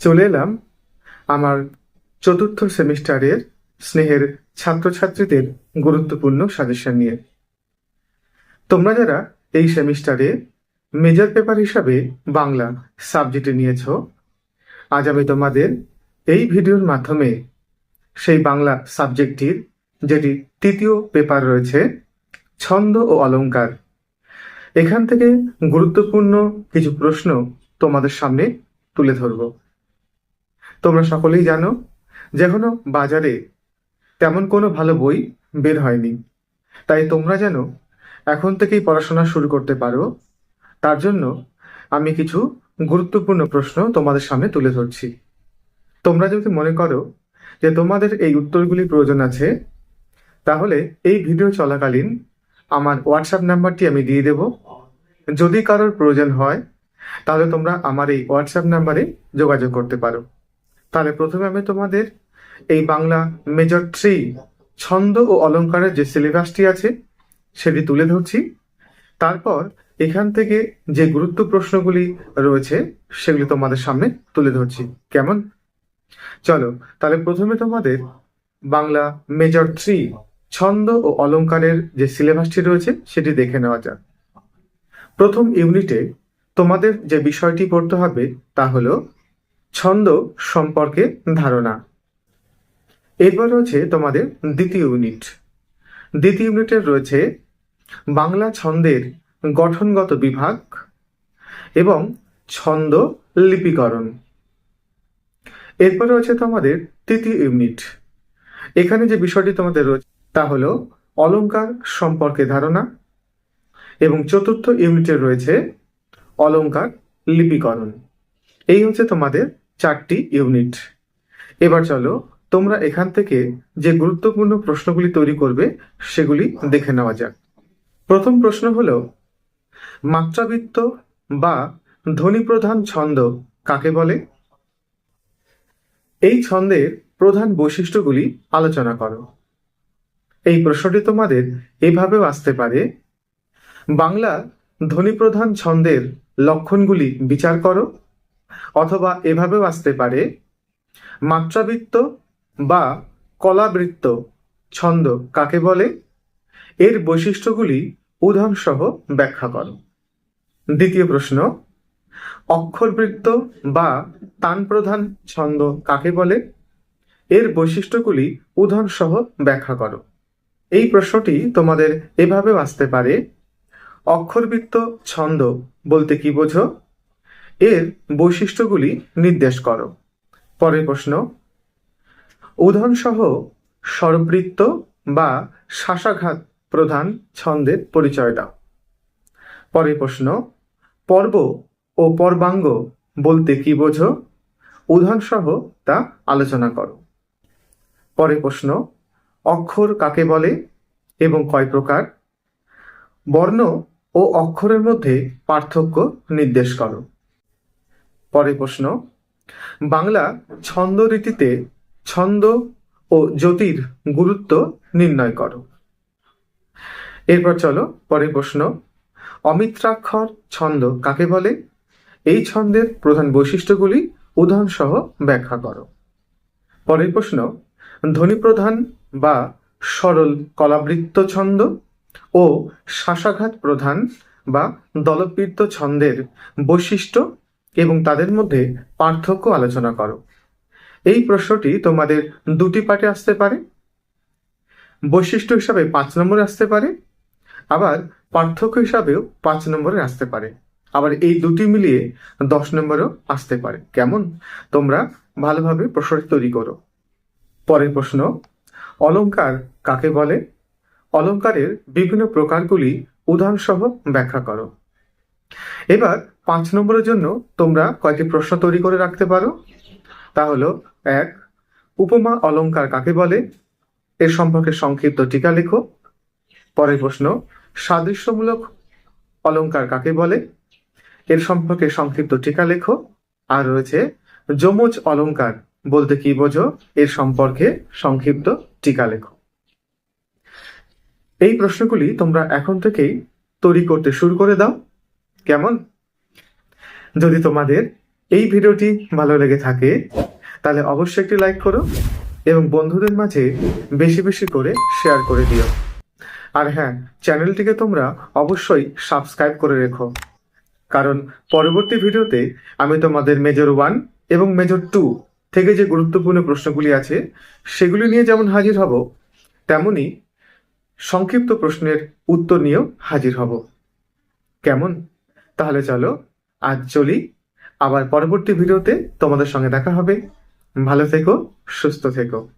চলে এলাম আমার চতুর্থ সেমিস্টারের স্নেহের ছাত্রছাত্রীদের গুরুত্বপূর্ণ সাজেশন নিয়ে। তোমরা যারা এই সেমিস্টারে মেজর পেপার হিসাবে বাংলা সাবজেক্টে নিয়েছ, আজ আমি তোমাদের এই ভিডিওর মাধ্যমে সেই বাংলা সাবজেক্টটির যেটি তৃতীয় পেপার রয়েছে, ছন্দ ও অলংকার এখান থেকে গুরুত্বপূর্ণ কিছু প্রশ্ন তোমাদের সামনে তুলে ধরব। তোমরা সকলেই জানো যে এখনও বাজারে তেমন কোনো ভালো বই বের হয়নি। তাই তোমরা যেন এখন থেকেই পড়াশোনা শুরু করতে পারো। তার জন্য আমি কিছু গুরুত্বপূর্ণ প্রশ্ন তোমাদের সামনে তুলে ধরছি। তোমরা যদি মনে করো যে তোমাদের এই উত্তরগুলি প্রয়োজন আছে, তাহলে এই ভিডিও চলাকালীন আমার হোয়াটসঅ্যাপ নাম্বারটি আমি দিয়ে দেব। যদি কারোর প্রয়োজন হয়, তাহলে তোমরা আমার এই হোয়াটসঅ্যাপ নাম্বারে যোগাযোগ করতে পারো। তাহলে প্রথমে আমি তোমাদের এই বাংলা মেজর থ্রি ছন্দ ও অলংকারের যে সিলেবাসটি আছে, সেটি তুলে ধরছি। তারপর এখান থেকে যে গুরুত্ব প্রশ্নগুলি রয়েছে, সেগুলি তোমাদের সামনে তুলে ধরছি। কেমন? চলো, তাহলে প্রথমে তোমাদের বাংলা মেজর থ্রি ছন্দ ও অলংকারের যে সিলেবাসটি রয়েছে, সেটি দেখে নেওয়া যাক। প্রথম ইউনিটে তোমাদের যে বিষয়টি পড়তে হবে, তা হলো ছন্দ সম্পর্কে ধারণা। এরপর রয়েছে তোমাদের দ্বিতীয় ইউনিট দ্বিতীয় ইউনিটের রয়েছে বাংলা ছন্দের গঠনগত বিভাগ এবং ছন্দ লিপিকরণ। এরপর রয়েছে তোমাদের তৃতীয় ইউনিট এখানে যে বিষয়টি তোমাদের রয়েছে তা হলো অলঙ্কার সম্পর্কে ধারণা এবং চতুর্থ ইউনিটে রয়েছে অলঙ্কার লিপিকরণ। এই হচ্ছে তোমাদের চারটি ইউনিট। এবার চলো, তোমরা এখান থেকে যে গুরুত্বপূর্ণ প্রশ্নগুলি তৈরি করবে, সেগুলি দেখে নেওয়া যাক। প্রথম প্রশ্ন হলো, মাত্রাবৃত্ত বা ধ্বনিপ্রধান ছন্দ কাকে বলে? এই ছন্দের প্রধান বৈশিষ্ট্যগুলি আলোচনা করো। এই প্রশ্নটি তোমাদের এভাবেও আসতে পারে। বাংলা ধ্বনিপ্রধান ছন্দের লক্ষণগুলি বিচার করো। অথবা এভাবেও আসতে পারে। মাত্রাবৃত্ত বা কলাবৃত্ত ছন্দ কাকে বলে? এর বৈশিষ্ট্যগুলি উদাহরণসহ ব্যাখ্যা করো। দ্বিতীয় প্রশ্ন, অক্ষরবৃত্ত বা তানপ্রধান ছন্দ কাকে বলে? এর বৈশিষ্ট্যগুলি উদাহরণসহ ব্যাখ্যা করো। এই প্রশ্নটি তোমাদের এভাবে আসতে পারে। অক্ষরবৃত্ত ছন্দ বলতে কি বোঝো? এর বৈশিষ্ট্যগুলি নির্দেশ করো। পরের প্রশ্ন, উদাহরণসহ স্বরবৃত্ত বা শ্বাসাঘাত প্রধান ছন্দের পরিচয় দাও। পরের প্রশ্ন, পর্ব ও পর্বাঙ্গ বলতে কি বোঝো? উদাহরণসহ তা আলোচনা করো। পরের প্রশ্ন, অক্ষর কাকে বলে এবং কয় প্রকার? বর্ণ ও অক্ষরের মধ্যে পার্থক্য নির্দেশ করো। পরের প্রশ্ন। বাংলা ছন্দ রীতিতে ছন্দ ও জ্যোতির গুরুত্ব নির্ণয় করো। এরপর চলো পরের প্রশ্ন। অমিত্রাক্ষর ছন্দ কাকে বলে? এই ছন্দের প্রধান বৈশিষ্ট্যগুলি উদাহরণসহ ব্যাখ্যা করো। পরের প্রশ্ন। ধ্বনিপ্রধান বা সরল কলাবৃত্ত ছন্দ ও শ্বাসাঘাত প্রধান বা দলবৃত্ত ছন্দের বৈশিষ্ট্য এবং তাদের মধ্যে পার্থক্য আলোচনা করো। এই প্রশ্নটি তোমাদের দুটি পাঠে আসতে পারে, বৈশিষ্ট্য হিসাবে পাঁচ নম্বরে আসতে পারে, আবার পার্থক্য হিসাবেও পাঁচ নম্বরে আসতে পারে। আবার এই দুটি মিলিয়ে দশ নম্বরেও আসতে পারে। কেমন? তোমরা ভালোভাবে প্রশ্নটি তৈরি করো। পরের প্রশ্ন, অলঙ্কার কাকে বলে? অলংকারের বিভিন্ন প্রকারগুলি উদাহরণসহ ব্যাখ্যা করো। এবার পাঁচ নম্বরের জন্য তোমরা কয়েকটি প্রশ্ন তৈরি করে রাখতে পারো। তা হলো, এক, উপমা অলংকার কাকে বলে? এর সম্পর্কে সংক্ষিপ্ত টিকা লেখো। পরের প্রশ্ন, সাদৃশ্যমূলক অলংকার কাকে বলে? এর সম্পর্কে সংক্ষিপ্ত টিকা লেখো। আর রয়েছে, যমজ অলংকার বলতে কি বোঝো? এর সম্পর্কে সংক্ষিপ্ত টিকা লেখো। এই প্রশ্নগুলি তোমরা এখন থেকেই তৈরি করতে শুরু করে দাও। কেমন? যদি তোমাদের এই ভিডিওটি ভালো লেগে থাকে, তাহলে অবশ্যই একটি লাইক করো এবং বন্ধুদের মাঝে বেশি বেশি করে শেয়ার করে দিও। আর হ্যাঁ চ্যানেলটিকে তোমরা অবশ্যই সাবস্ক্রাইব করে রেখো। কারণ পরবর্তী ভিডিওতে আমি তোমাদের মেজর ওয়ান এবং মেজর টু থেকে যে গুরুত্বপূর্ণ প্রশ্নগুলি আছে, সেগুলি নিয়ে যেমন হাজির হব, তেমনি সংক্ষিপ্ত প্রশ্নের উত্তর নিয়েও হাজির হব। কেমন? তাহলে চলো আজ চলি। আবার পরবর্তী ভিডিওতে তোমাদের সঙ্গে দেখা হবে। ভালো থেকো, সুস্থ থেকো।